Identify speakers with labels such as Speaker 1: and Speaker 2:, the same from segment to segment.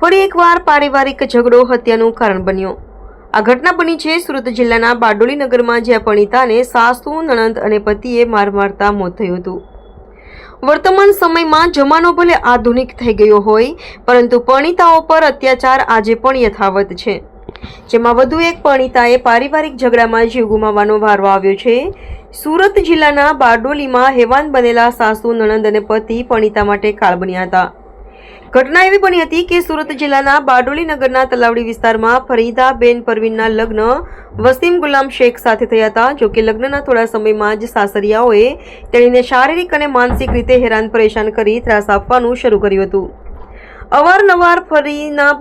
Speaker 1: ફરી એકવાર પારિવારિક ઝઘડો હત્યાનું કારણ બન્યો. આ ઘટના બની છે સુરત જિલ્લાના બારડોલી નગરમાં, જ્યાં પરિણીતાને સાસુ, નણંદ અને પતિએ માર મારતા મોત થયું હતું. વર્તમાન સમયમાં જમાનો ભલે આધુનિક થઈ ગયો હોય, પરંતુ પરણિતાઓ પર અત્યાચાર આજે પણ યથાવત છે. જેમાં વધુ એક પરણિતાએ પારિવારિક ઝઘડામાં જીવ ગુમાવવાનો વારો આવ્યો છે. સુરત જિલ્લાના બારડોલીમાં હેવાન બનેલા સાસુ, નણંદ અને પતિ પરણિતા માટે કાળ બન્યા હતા. ઘટના એવી બની હતી કે સુરત જિલ્લાના બારડોલી નગરના તલાવડી વિસ્તારમાં ફરીદાબેન પરવીનના લગ્ન વસીમ ગુલામ શેખ સાથે થયા હતા, જો કે લગ્નના થોડા સમયમાં જ સાસરિયાઓએ તેણીને શારીરિક અને માનસિક રીતે હેરાન પરેશાન કરી ત્રાસ આપવાનું શરૂ કર્યું હતું. અવારનવાર ફરીના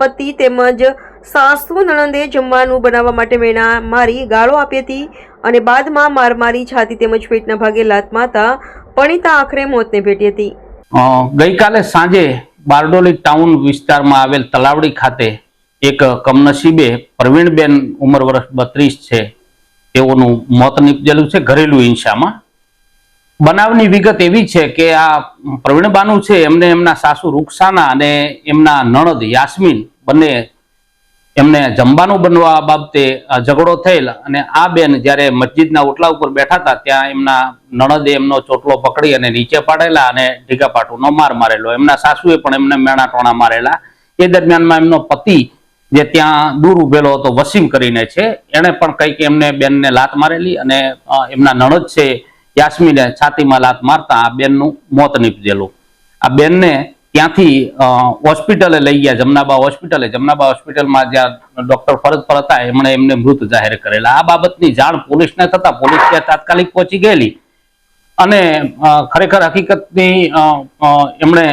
Speaker 1: પતિ તેમજ સાસુ નણંદે જમવાનું બનાવવા માટે મેણા મારી ગાળો આપી હતી અને બાદમાં માર મારી છાતી તેમજ પેટના ભાગે લાત મારતા, પણિતા આખરે મોતને ભેટી હતી.
Speaker 2: ગઈકાલે સાંજે બારડોલી ટાઉન વિસ્તારમાં આવેલ તલાવડી ખાતે એક કમનસીબે પ્રવીણબેન ઉંમર વર્ષ બત્રીસ છે. તેઓનું મોત નીપજેલું છે ઘરેલું હિંસામાં બનાવની વિગત એવી છે કે આ પ્રવીણબાનું છે, એમને એમના સાસુ રૂકસાના અને એમના નણદ યાસ્મીન બંને એમને જમવાનું બનવા બાબતે ઝઘડો થયેલ અને આ બેન જ્યારે મસ્જિદના ઓટલા ઉપર બેઠા હતા, ત્યાં એમના નણદે એમનો ચોટલો પકડી અને નીચે પાડેલા અને ઢીકાપાટુનો માર મારેલો. એમના સાસુએ પણ એમને મેણા ટોણા મારેલા. એ દરમિયાનમાં એમનો પતિ જે ત્યાં દૂર ઉભેલો હતો, વસીમ કરીને છે, એણે પણ કંઈક એમને બેનને લાત મારેલી અને એમના નણદ છે યાસ્મીને છાતીમાં લાત મારતા આ બેનનું મોત નીપજેલું. આ બેનને ત્યાંથી હોસ્પિટલે લઈ ગયા જમનાબા હોસ્પિટલે. જમનાબા હોસ્પિટલમાં જ્યાં ડોક્ટર ફરજ પર હતા, એમણે એમને મૃત જાહેર કરેલા. આ બાબતની જાણ પોલીસને થતા પોલીસ ત્યાં તાત્કાલિક પહોંચી ગયેલી. અને ખરેખર હકીકતની એમણે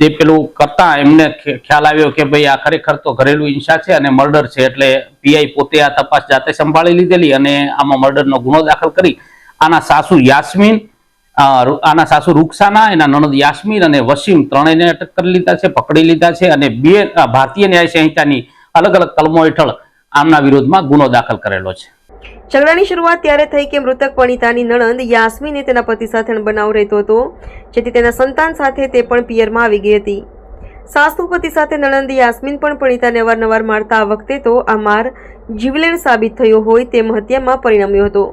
Speaker 2: જે પેલું કરતા એમને ખ્યાલ આવ્યો કે ભાઈ આ ખરેખર તો ઘરેલું હિંસા છે અને મર્ડર છે એટલે પીઆઈ પોતે આ તપાસ જાતે સંભાળી લીધેલી અને આમાં મર્ડરનો ગુનો દાખલ કરી. આના સાસુ યાસ્મીન આના સાસુ રૂકસાના, એના નણદ યાસ્મીન અને વસીમ ત્રણેયને અટક કરી લીધા છે, પકડી લીધા છે અને બે ભારતીય ન્યાય સંહિતાની અલગ અલગ કલમો હેઠળ આમના વિરોધમાં ગુનો દાખલ કરેલો છે.
Speaker 1: ઝઘડાની શરૂઆત ત્યારે થઈ કે મૃતક પણિતાની નણંદ યાસ્મીને તેના પતિ સાથે બનાવ રહેતો હતો, જેથી તેના સંતાન સાથે તે પણ પિયરમાં આવી ગઈ હતી. સાસુ પતિ સાથે નણંદ યાસ્મીન પણ પણિતાને અવારનવાર મારતા આ વખતે તો આ માર જીવલેણ સાબિત થયો હોય તેમ હત્યામાં પરિણમ્યો હતો.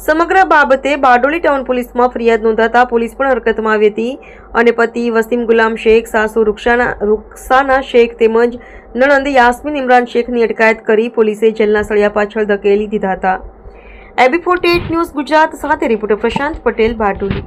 Speaker 1: સમગ્ર બાબતે બારડોલી ટાઉન પોલીસમાં ફરિયાદ નોંધાતા પોલીસ પણ હરકતમાં આવી હતી અને પતિ વસીમ ગુલામ શેખ, સાસુ રૂક્ષાના રૂક્ષાના શેખ તેમજ નણંદ યાસ્મીન ઇમરાન શેખની અટકાયત કરી પોલીસે જેલના સળિયા પાછળ ધકેલી દીધા હતા. એબી ફોર્ટી ન્યૂઝ ગુજરાત સાથે રિપોર્ટર પ્રશાંત પટેલ બારડોલી.